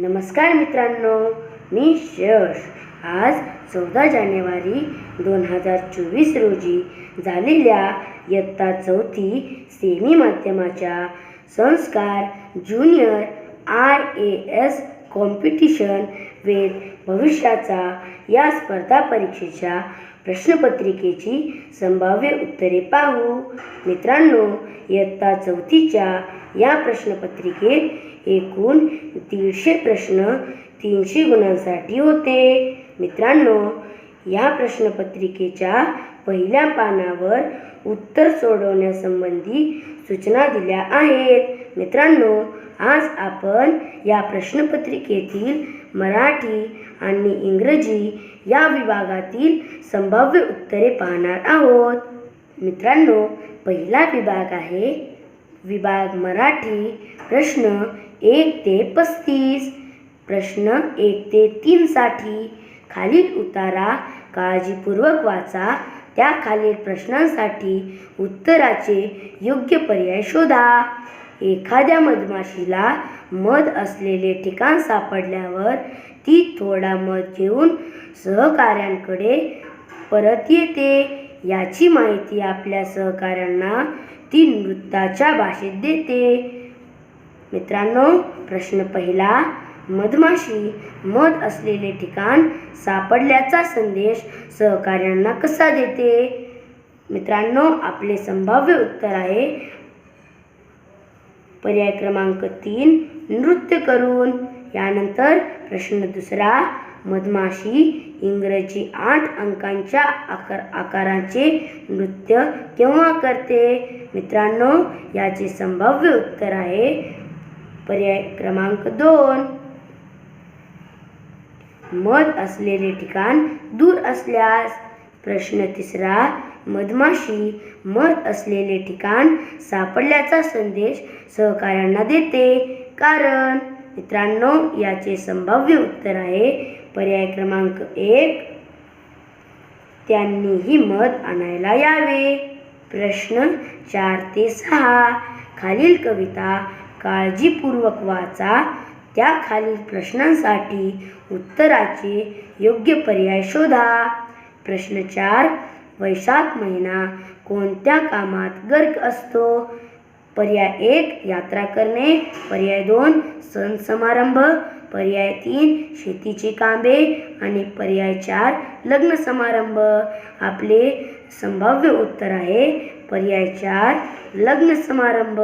नमस्कार मित्रांनो मी यश. आज चौदा जानेवारी दोन हजार चोवीस रोजी झालेल्या इयत्ता चौथी सेमी माध्यमाच्या Sanskar junior I A S competition वेद भविष्याचा या स्पर्धा परीक्षेच्या प्रश्नपत्रिकेची संभाव्य उत्तरे पाहू. मित्रांनो इयत्ता चौथीच्या या प्रश्नपत्रिकेत एकूण दीडशे प्रश्न तीनशे गुणांसाठी होते. मित्रांनो या प्रश्नपत्रिकेच्या पहिल्या पानावर उत्तर सोडवण्यासंबंधी सूचना दिल्या आहेत. मित्रांनो आज आपण या प्रश्नपत्रिकेतील मराठी आणि इंग्रजी या विभागातील संभाव्य उत्तरे पाहणार आहोत. मित्रांनो पहिला विभाग आहे विभाग मराठी प्रश्न एक ते पस्तीस. प्रश्न एक ते तीनसाठी खालील उतारा काळजीपूर्वक वाचा. त्या खालील प्रश्नांसाठी उत्तराचे योग्य पर्याय शोधा. एखाद्या मधमाशीला मध असलेले ठिकाण सापडल्यावर ती थोडा मध घेऊन सहकाऱ्यांकडे परत येते. याची माहिती आपल्या सहकाऱ्यांना ती नृत्याच्या भाषेत देते. मित्रांनो प्रश्न पहिला मधमाशी मध असलेले ठिकाण सापडल्याचा संदेश सहकार्यांना कसा देते? मित्रांनो आपले संभाव्य उत्तर आहे पर्याय क्रमांक तीन नृत्य करून. यानंतर प्रश्न दुसरा मधमाशी इंग्रजी आठ अंकांच्या आकार आकाराचे नृत्य केव्हा करते? मित्रांनो याचे संभाव्य उत्तर आहे पर्याय क्रमांक दोन. मध असलेले ठिकाण दूर असल्यास प्रश्न तिसरा मधमाशी मध असलेले ठिकाण सापडल्याचा संदेश सहकाऱ्यांना देते. कारण मित्रांनो याचे संभाव्य उत्तर आहे पर्याय क्रमांक एक. त्यांनीही मध आणायला यावे. प्रश्न चार ते सहा. खालील कविता काळजीपूर्वक वाचा. त्या खालील प्रश्नांसाठी उत्तराचे योग्य पर्याय शोधा. प्रश्न चार वैशाख महिना कोणत्या कामात गर्क असतो? पर्याय एक यात्रा करणे. पर्याय दोन सण समारंभ. पर्याय तीन शेतीची कामे आणि पर्याय चार लग्न समारंभ. आपले संभाव्य उत्तर आहे पर्याय चार लग्न समारंभ.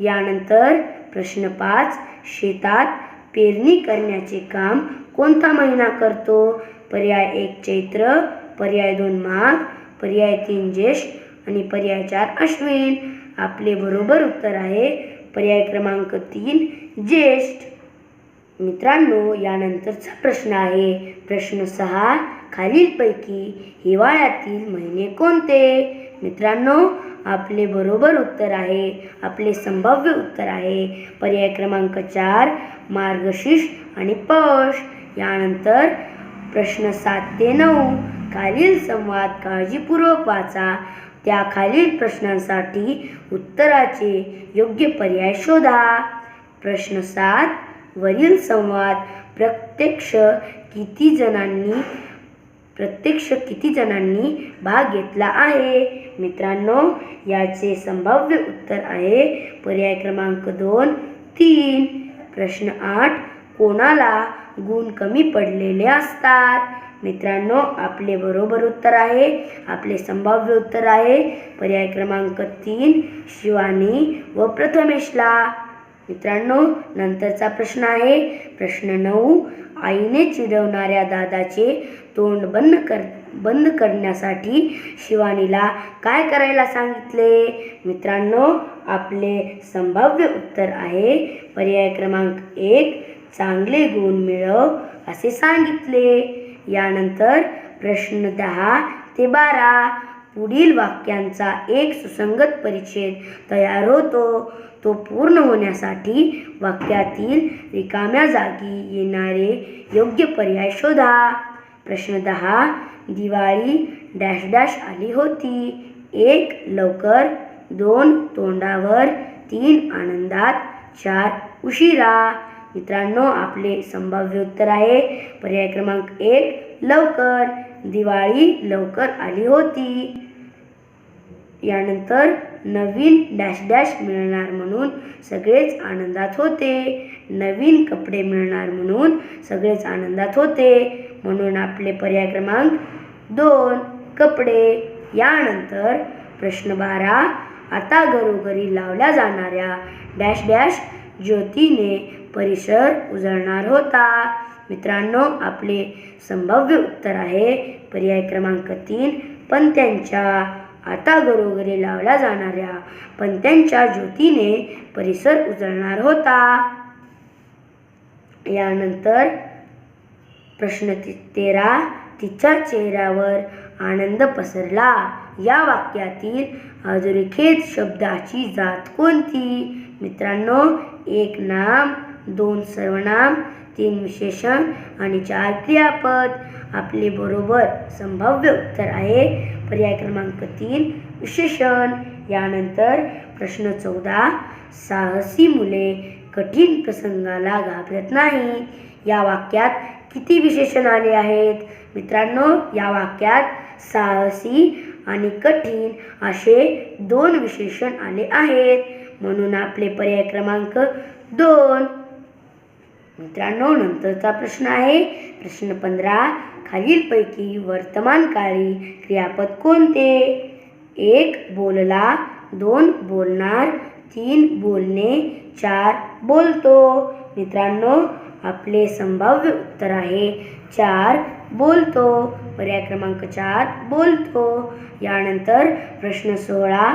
यानंतर प्रश्न पाच शेतात पेरणी करण्याचे काम कोणता महिना करतो? पर्याय एक चैत्र पर्याय दोन माघ पर्याय तीन ज्येष्ठ आणि पर्याय चार अश्विन. आपले बरोबर उत्तर आहे पर्याय क्रमांक तीन ज्येष्ठ. मित्रांनो यानंतरचा प्रश्न आहे. प्रश्न सहा खालीलपैकी हिवाळ्यातील महिने कोणते? मित्रांनो आपले बरोबर उत्तर आहे आपले संभाव्य उत्तर आहे. पर्याय क्रमांक चार मार्गशीर्ष आणि पश यानंतर प्रश्न सात ते नऊ खालील संवाद काळजीपूर्वक वाचा. त्या खालील प्रश्नांसाठी उत्तराचे योग्य पर्याय शोधा. प्रश्न सात वरील संवाद प्रत्यक्ष किती जणांनी प्रत्यक्ष किती जणांनी भाग घेतला आहे? मित्रांनो याचे संभाव्य उत्तर आहे पर्याय क्रमांक दोन तीन. प्रश्न आठ कोणाला गुण कमी पडलेले असतात? मित्रांनो आपले बरोबर उत्तर आहे आपले संभाव्य उत्तर आहे. पर्याय क्रमांक तीन शिवानी व प्रथमेशला. मित्रांनो नंतरचा प्रश्न आहे. प्रश्न नऊ आईने चिडवणाऱ्या दादाचे तोंड बंद कर बंद करण्यासाठी शिवानीला काय करायला सांगितले? मित्रांनो आपले संभाव्य उत्तर आहे पर्याय क्रमांक एक चांगले गुण मिळव असे सांगितले. यानंतर प्रश्न दहा ते बारा पुढील वाक्यांचा एक सुसंगत परिच्छेद तयार होतो. तो पूर्ण होण्यासाठी वाक्यातील रिकाम्या जागी येणारे योग्य पर्याय शोधा. प्रश्न दहा. दिवाळी डॅश डॅश आली होती. एक लवकर दोन तोंडावर तीन आनंदात चार उशिरा. मित्रांनो आपले संभाव्य उत्तर आहे. पर्याय क्रमांक एक लवकर. दिवाळी लवकर आली होती. यानंतर नवीन डॅश डॅश मिळणार म्हणून सगळेच आनंदात होते. नवीन कपडे मिळणार म्हणून सगळेच आनंदात होते. म्हणून आपले पर्याय क्रमांक दोन कपडे. यानंतर प्रश्न बारा आता घरोघरी लावल्या जाणाऱ्या डॅश डॅश ज्योतीने परिसर उजळणार होता. मित्रांनो आपले संभाव्य उत्तर आहे पर्याय क्रमांक तीन पंत्यांच्या आता घरोघरी लावल्या जाणाऱ्या पंत्यांच्या ज्योतीने परिसर उजळणार होता. यानंतर प्रश्न ति- तेरा तिच्या चेहऱ्यावर आनंद पसरला. या वाक्यातील अधोरेखित शब्दाची जात कोणती? मित्रांनो एक नाम दोन सर्वनाम तीन विशेषण आणि चार क्रियापद. आपले बरोबर संभाव्य उत्तर आहे पर्याय क्रमांक तीन विशेषण. यानंतर प्रश्न चौदा साहसी मुले कठीण प्रसंगाला घाबरत नाही या वाक्यात किती विशेषण आले आहेत? मित्रांनो या वाक्यात साहसी आणि कठीण असे दोन विशेषण आले आहेत. म्हणून आपले पर्याय क्रमांक दोन. मित्रांनो नंतरचा प्रश्न आहे. प्रश्न पंधरा खालीलपैकी वर्तमानकाळी क्रियापद कोणते? एक बोलला दोन बोलणार तीन बोलणे चार बोलतो. मित्रांनो आपले संभाव्य उत्तर आहे चार बोलतो. पर्याय क्रमांक चार बोलतो. यानंतर प्रश्न सोळा.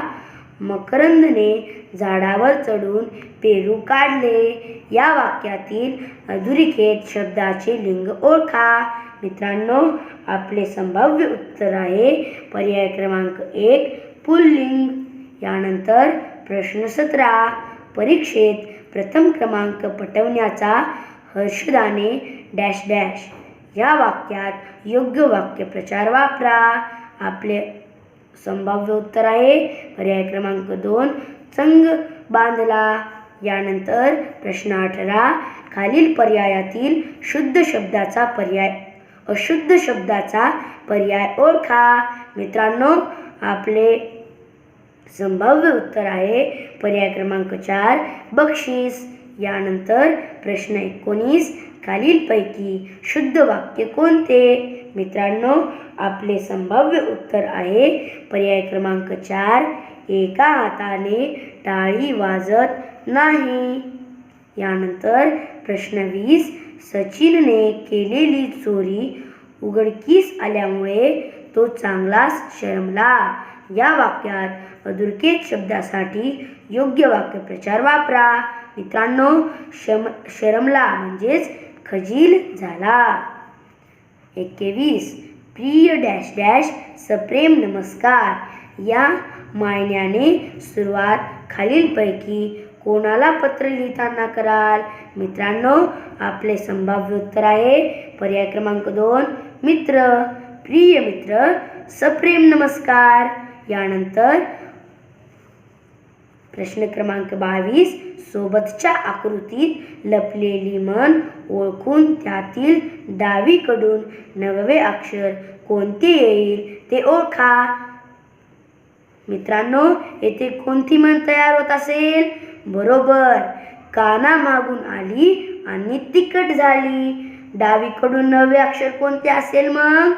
मकरंदने झाडावर चढून पेरू काढले. या वाक्यातील अधुरिकेत शब्दाचे लिंग ओळखा. मित्रांनो आपले संभाव्य उत्तर आहे पर्याय क्रमांक एक पुल्लिंग. यानंतर प्रश्न सतरा. परीक्षेत प्रथम क्रमांक पटवण्याचा हर्षदाने डॅश डॅश. या वाक्यात योग्य वाक्यप्रचार वापरा. आपले संभाव्य उत्तर आहे पर्याय क्रमांक दोन चंग बांधला. यानंतर प्रश्न अठरा खालील पर्यायातील शुद्ध शब्दाचा पर्याय अशुद्ध शब्दाचा पर्याय ओळखा. मित्रांनो आपले संभाव्य उत्तर आहे पर्याय क्रमांक चार बक्षीस. यानंतर प्रश्न एकोणीस खालीलपैकी शुद्ध वाक्य कोणते? मित्रांनो आपले संभाव्य उत्तर आहे पर्याय क्रमांक चार. एका हाताने टाळी वाजत नाही. यानंतर प्रश्न वीस. सचिनने केलेली चोरी उघडकीस आल्यामुळे तो चांगलाच शरमला. या वाक्यात अधुरकेत शब्दासाठी योग्य वाक्यप्रचार वापरा. मित्रांनो शम शरमला म्हणजेच खजील झाला. एकवीस प्रिय डॅश डॅश सप्रेम नमस्कार. या मायन्याने सुरुवात खालीलपैकी कोणाला पत्र लिहिताना कराल? मित्रांनो आपले संभाव्य उत्तर आहे पर्याय क्रमांक दोन मित्र. प्रिय मित्र सप्रेम नमस्कार. यानंतर प्रश्न क्रमांक बावीस सोबतच्या आकृतीत लपलेली मन ओळखून त्यातील डावीकडून नववे अक्षर कोणते येईल ते ओळखा. मित्रांनो येथे कोणती मन तयार होत असेल? बरोबर. काना मागून आली आणि तिकट झाली. डावीकडून नवे अक्षर कोणते असेल मग?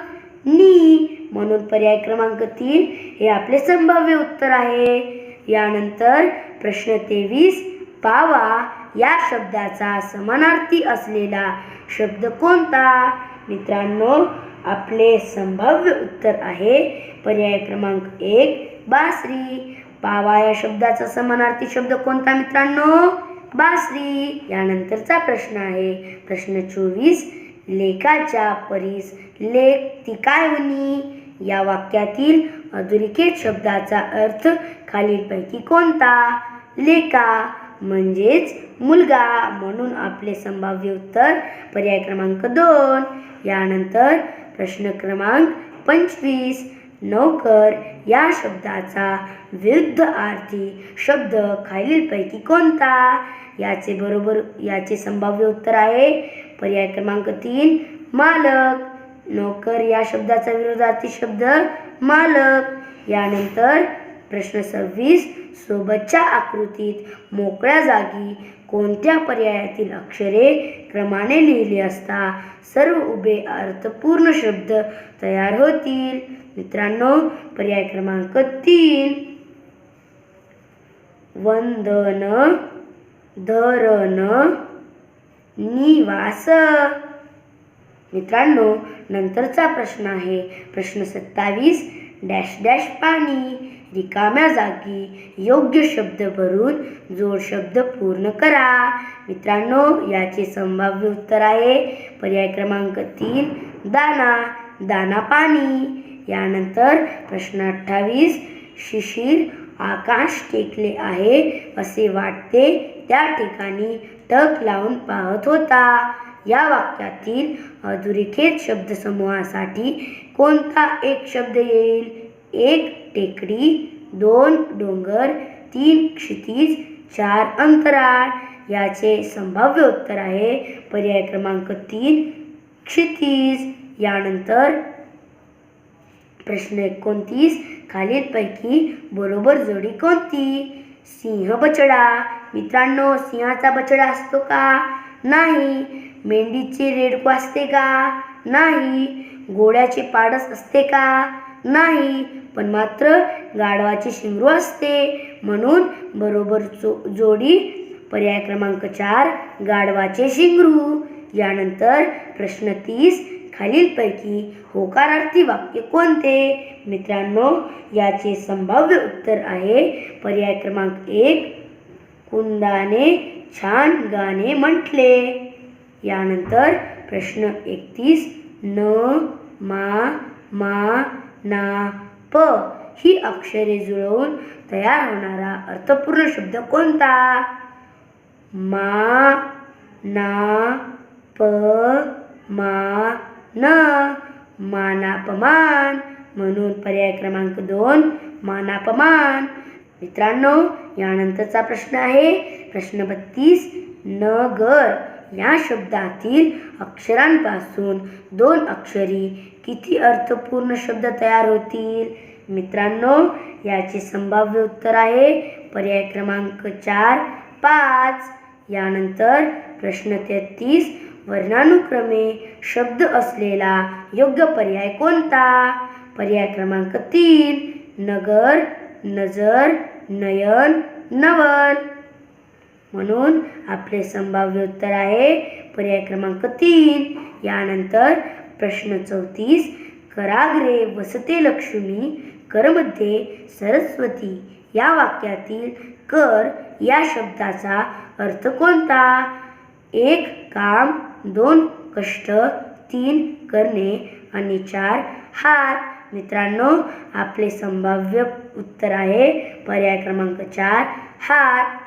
नी. म्हणून पर्याय क्रमांक तीन हे आपले संभाव्य उत्तर आहे. यानंतर प्रश्न तेवीस पावा या शब्दाचा समानार्थी असलेला शब्द कोणता? मित्रांनो आपले संभाव्य उत्तर आहे पर्याय क्रमांक एक बासरी. पावा या शब्दाचा समानार्थी शब्द कोणता मित्रांनो? बासरी. यानंतरचा प्रश्न आहे. प्रश्न चोवीस लेखाच्या परीस लेख ती काय या वाक्यातील अधोरेखित शब्दाचा अर्थ खालीलपैकी कोणता? लेका म्हणजेच मुलगा म्हणून आपले संभाव्य उत्तर पर्याय क्रमांक दोन. यानंतर प्रश्न क्रमांक पंचवीस नोकर या शब्दाचा विरुद्ध आर्थी शब्द खालीलपैकी कोणता? याचे बरोबर याचे संभाव्य उत्तर आहे पर्याय क्रमांक तीन मालक. नोकर या शब्दाचा विरोधार्थी शब्द मालक. यानंतर प्रश्न सव्वीस सोबतच्या आकृतीत मोकळ्या जागी कोणत्या पर्यायातील अक्षरे क्रमाने लिहिली असता सर्व उभे अर्थपूर्ण शब्द तयार होतील? मित्रांनो पर्याय क्रमांक तीन. वंदन धरण निवास. मित्रांनो नंतरचा प्रश्न आहे. प्रश्न सत्तावीस डॅश डॅश पाणी. रिकाम्या जागी योग्य शब्द भरून जोड शब्द पूर्ण करा. मित्रांनो याचे संभाव्य उत्तर आहे. पर्याय क्रमांक तीन दाना. दाना पाणी. यानंतर प्रश्न अठ्ठावीस शिशिर आकाश टेकले आहे असे वाटते. त्या ठिकाणी टक लावून पाहत होता. या वाक्यातील अधोरेखित शब्दसमूहासाठी कोणता एक शब्द येईल? एक टेकडी दोन डोंगर तीन क्षितिज चार अंतराळ. याचे संभाव्य उत्तर आहे पर्याय क्रमांक तीन क्षितिज. यानंतर प्रश्न एकोणतीस खालीलपैकी बरोबर जोडी कोणती? सिंह बछडा. मित्रांनो सिंहाचा बछडा असतो का? नाही. मेंढीचे रेडकू असते का? नाही. घोड्याचे पाडस असते का? नाही. पण मात्र गाढवाचे शिंगरू असते. म्हणून बरोबर जो जोडी पर्याय क्रमांक चार गाढवाचे शिंगरू. यानंतर प्रश्न तीस खालीलपैकी होकारार्थी वाक्य कोणते? मित्रांनो याचे संभाव्य उत्तर आहे पर्याय क्रमांक एक कुंदाने छान गाणे म्हटले. यानंतर प्रश्न एकतीस न मा मा ना प ही अक्षरे जुळवून तयार होणारा अर्थपूर्ण शब्द कोणता? मा ना प मा न मानापमान. म्हणून पर्याय क्रमांक दोन मानापमान. मित्रांनो यानंतरचा प्रश्न आहे. प्रश्न बत्तीस न नगर या शब्दातील अक्षरांपासून दोन अक्षरी किती अर्थपूर्ण शब्द तयार होतील? मित्रांनो याचे संभाव्य उत्तर आहे पर्याय क्रमांक चार पाच. यानंतर प्रश्न तेहतीस वर्णानुक्रमे शब्द असलेला योग्य पर्याय कोणता? पर्याय क्रमांक तीन नगर नजर नयन नवल म्हणून आपले संभाव्य उत्तर आहे पर्याय क्रमांक तीन. यानंतर प्रश्न चौतीस. कराग्रे वसते लक्ष्मी करमध्ये सरस्वती. या वाक्यातील कर या शब्दाचा अर्थ कोणता? एक काम. दोन कष्ट. तीन करणे. आणि चार हात. मित्रांनो आपले संभाव्य उत्तर आहे पर्याय क्रमांक चार हात.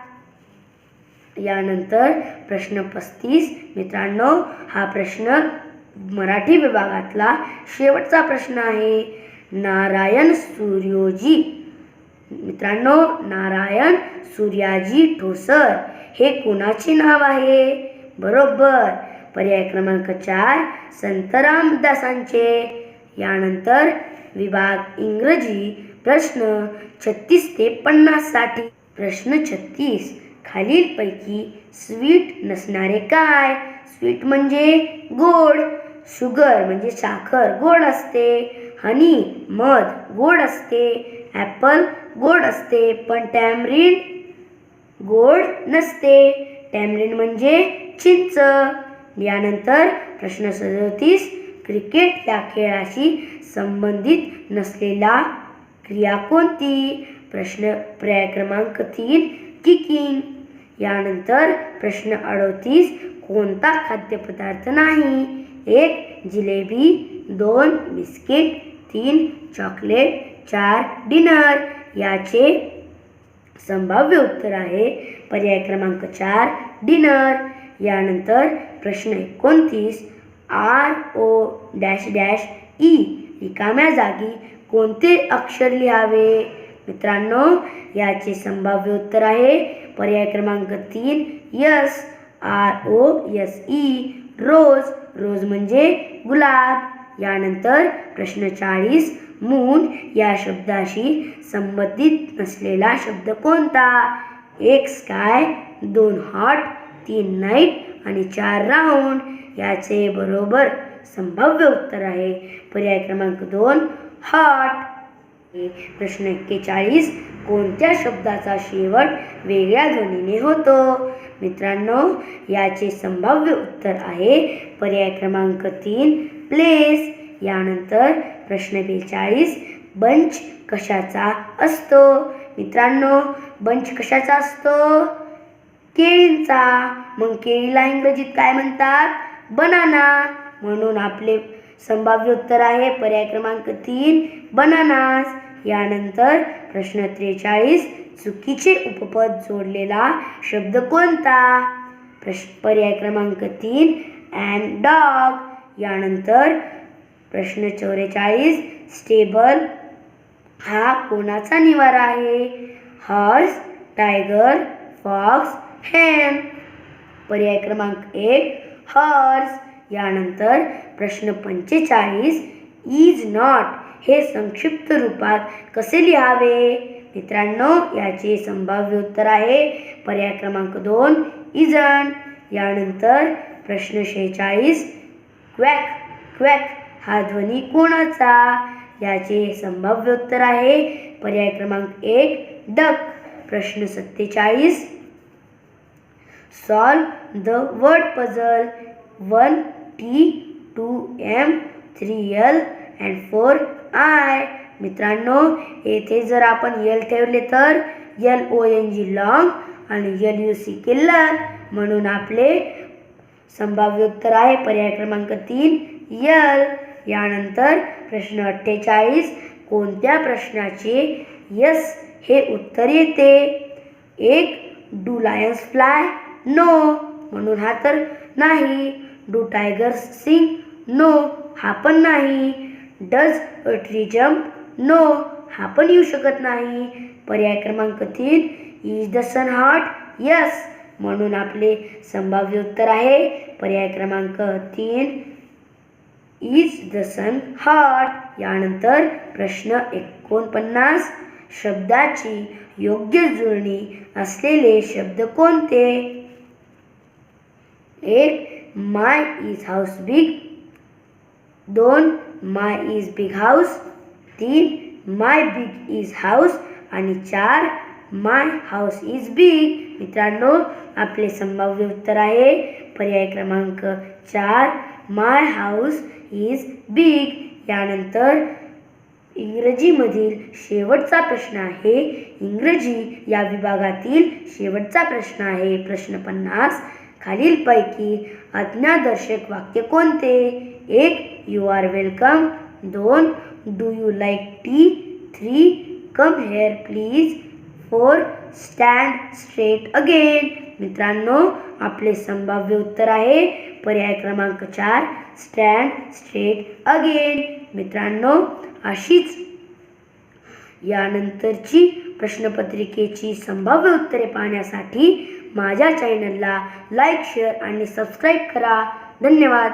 यानंतर प्रश्न पस्तीस. मित्रांनो हा प्रश्न मराठी विभागातला शेवटचा प्रश्न आहे. नारायण सूर्योजी. मित्रांनो नारायण सूर्याजी ठोसर. हे कोणाचे नाव आहे? बरोबर. पर्याय क्रमांक चार संत रामदासांचे. यानंतर विभाग इंग्रजी प्रश्न छत्तीस ते पन्नाससाठी प्रश्न छत्तीस. खालीलपैकी स्वीट नसणारे काय? स्वीट म्हणजे गोड. शुगर म्हणजे साखर गोड असते. हनी मध गोड असते. ॲपल गोड असते. पण टॅमरिन गोड नसते. टॅमरिन म्हणजे चिंच. यानंतर प्रश्न सदतीस. क्रिकेट या खेळाशी संबंधित नसलेला क्रिया कोणती? प्रश्न पर्याय क्रमांक तीन. किकिंग. यानंतर प्रश्न अडतीस कोणता खाद्यपदार्थ नाही? एक जिलेबी दोन बिस्किट तीन चॉकलेट चार डिनर. याचे संभाव्य उत्तर आहे पर्याय क्रमांक चार डिनर. यानंतर प्रश्न एकोणतीस R O dash dash E रिकाम्या जागी कोणते अक्षर लिहावे? मित्रांनो याचे संभाव्य उत्तर आहे पर्याय क्रमांक तीन S R O S E rose rose म्हणजे गुलाब. यानंतर प्रश्न चाळीस मून या शब्दाशी संबंधित नसलेला शब्द कोणता? एक स्काय दोन हॉट तीन नाईट आणि चार राऊंड. याचे बरोबर संभाव्य उत्तर आहे. पर्याय क्रमांक दोन हॉट. प्रश्न एक्केचाळीस. कोणत्या शब्दाचा शेवट वेगळ्या ध्वनीने होतो? मित्रांनो याचे संभाव्य उत्तर आहे पर्याय क्रमांक तीन प्लेस. यानंतर प्रश्न बेचाळीस बंच कशाचा असतो? मित्रांनो बंच कशाचा असतो? केळींचा. मग केळीला इंग्रजीत काय म्हणतात? बनाना. म्हणून आपले संभाव्य उत्तर आहे. पर्याय क्रमांक तीन बनानास. यानंतर प्रश्न त्रेचाळीस चुकीचे उपपद जोडलेला शब्द कोणता? प्रश पर्याय क्रमांक तीन अँड डॉग. यानंतर प्रश्न चौवेचाळीस स्टेबल. हा कोणाचा निवारा आहे? Horse tiger fox ham. पर्याय क्रमांक एक हॉर्स. यानंतर प्रश्न पंचेचाळीस इज नॉट हे संक्षिप्त रूपात कसे लिहावे? मित्रांनो याचे संभाव्य उत्तर आहे पर्याय क्रमांक दोन इजन यानंतर प्रश्न शेहेचाळीस क्वॅक क्वॅक हा ध्वनी कोणाचा? याचे संभाव्य उत्तर आहे पर्याय क्रमांक एक डक प्रश्न सत्तेचाळीस solve the word puzzle one T two M three L and four I मित्रांनो येथे जर आपण यल ठेवले तर L O N G long आणि यल यू सी किल्लर म्हणून आपले संभाव्य उत्तर आहे पर्याय क्रमांक तीन यल यानंतर प्रश्न अठ्ठेचाळीस कोणत्या प्रश्नाचे यस हे उत्तर येते? एक डू लायन्स फ्लाय नो म्हणून हा तर नाही. डू टायगर्स सिंग नो हा पण नाही. Does a tree jump no हा पण येऊ शकत नाही. पर्याय क्रमांक तीन is the sun hot yes म्हणून आपले संभाव्य उत्तर आहे. पर्याय क्रमांक तीन इज द सन हॉट यानंतर प्रश्न एकोणपन्नास शब्दाची योग्य जुळणी असलेले शब्द कोणते? एक माय इज हाऊस बिग दोन माय इज बिग हाऊस तीन माय बिग इज हाऊस आणि चार माय हाऊस इज बिग मित्रांनो आपले संभाव्य उत्तर आहे. पर्याय क्रमांक चार माय हाऊस इज बिग यानंतर इंग्रजीमधील शेवटचा प्रश्न आहे. इंग्रजी या विभागातील शेवटचा प्रश्न आहे. प्रश्न पन्नास. खालीलपैकी आज्ञादर्शक वाक्य कोणते? एक यू आर वेलकम दोन do you like tea three come here please four stand straight again मित्रांनो आपले संभाव्य उत्तर आहे पर्याय क्रमांक चार स्टँड स्ट्रेट अगेन मित्रांनो अशीच यानंतरची प्रश्नपत्रिकेची संभाव्य उत्तरे पाहण्यासाठी माझ्या चॅनलला लाईक शेअर आणि सबस्क्राईब करा. धन्यवाद.